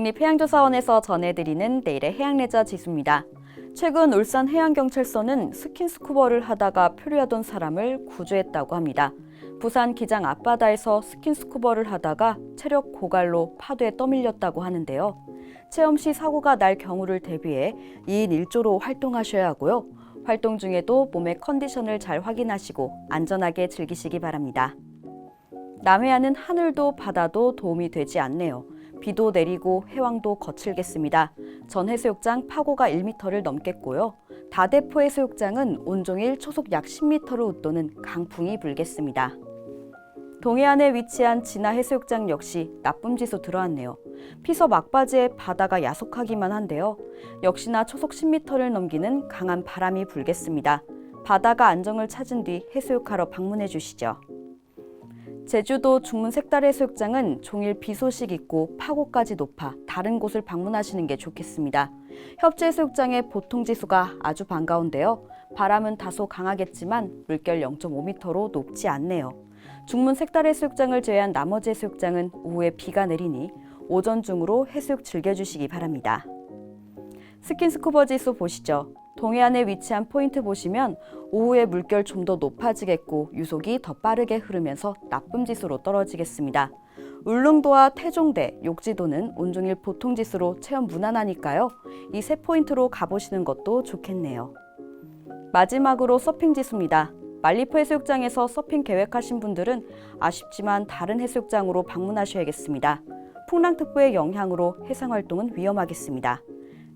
국립해양조사원에서 전해드리는 내일의 해양레저 지수입니다. 최근 울산 해양경찰서는 스킨스쿠버를 하다가 표류하던 사람을 구조했다고 합니다. 부산 기장 앞바다에서 스킨스쿠버를 하다가 체력 고갈로 파도에 떠밀렸다고 하는데요. 체험 시 사고가 날 경우를 대비해 2인 1조로 활동하셔야 하고요. 활동 중에도 몸의 컨디션을 잘 확인하시고 안전하게 즐기시기 바랍니다. 남해안은 하늘도 바다도 도움이 되지 않네요. 비도 내리고 해왕도 거칠겠습니다. 전 해수욕장 파고가 1m를 넘겠고요. 다대포 해수욕장은 온종일 초속 약 10m를 웃도는 강풍이 불겠습니다. 동해안에 위치한 진화 해수욕장 역시 나쁨 지수 들어왔네요. 피서 막바지에 바다가 야속하기만 한데요. 역시나 초속 10m를 넘기는 강한 바람이 불겠습니다. 바다가 안정을 찾은 뒤 해수욕하러 방문해 주시죠. 제주도 중문 색달 해수욕장은 종일 비 소식 있고 파고까지 높아 다른 곳을 방문하시는 게 좋겠습니다. 협재 해수욕장의 보통 지수가 아주 반가운데요. 바람은 다소 강하겠지만 물결 0.5m로 높지 않네요. 중문 색달 해수욕장을 제외한 나머지 해수욕장은 오후에 비가 내리니 오전 중으로 해수욕 즐겨주시기 바랍니다. 스킨스쿠버 지수 보시죠. 동해안에 위치한 포인트 보시면 오후에 물결 좀 더 높아지겠고 유속이 더 빠르게 흐르면서 나쁨 지수로 떨어지겠습니다. 울릉도와 태종대, 욕지도는 온종일 보통 지수로 체험 무난하니까요. 이 세 포인트로 가보시는 것도 좋겠네요. 마지막으로 서핑 지수입니다. 말리포 해수욕장에서 서핑 계획하신 분들은 아쉽지만 다른 해수욕장으로 방문하셔야겠습니다. 풍랑특보의 영향으로 해상 활동은 위험하겠습니다.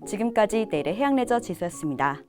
지금까지 내일의 해양레저 지수였습니다.